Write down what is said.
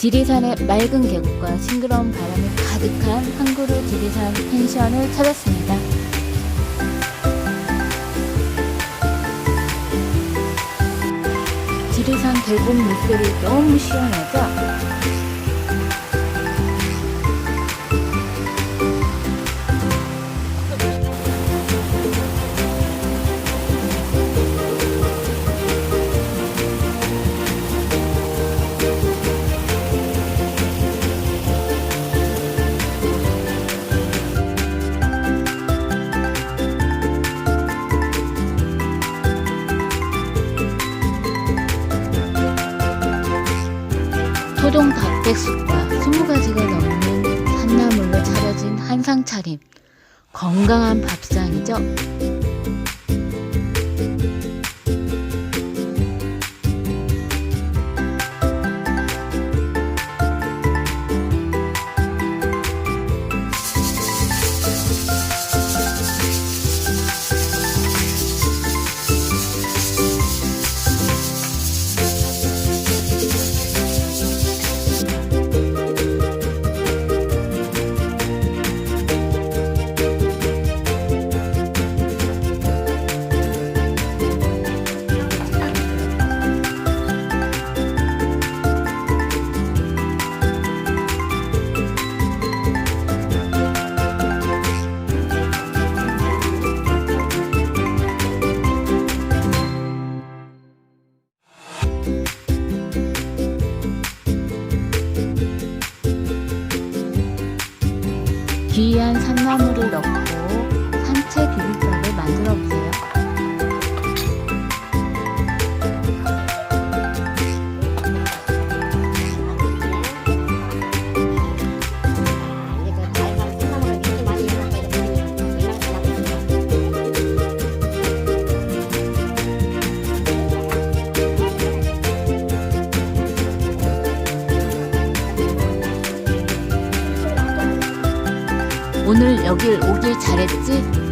지리산의 맑은 계곡과 싱그러운 바람이 가득한 항구루 지리산 펜션을 찾았습니다. 지리산 계곡 물결이 너무 시원하죠? 토종 닭백숙과 20가지가 넘는 산나물로 차려진 한상 차림. 건강한 밥상이죠. 귀한 산나물을 넣고 오늘 여길 오길 잘했지?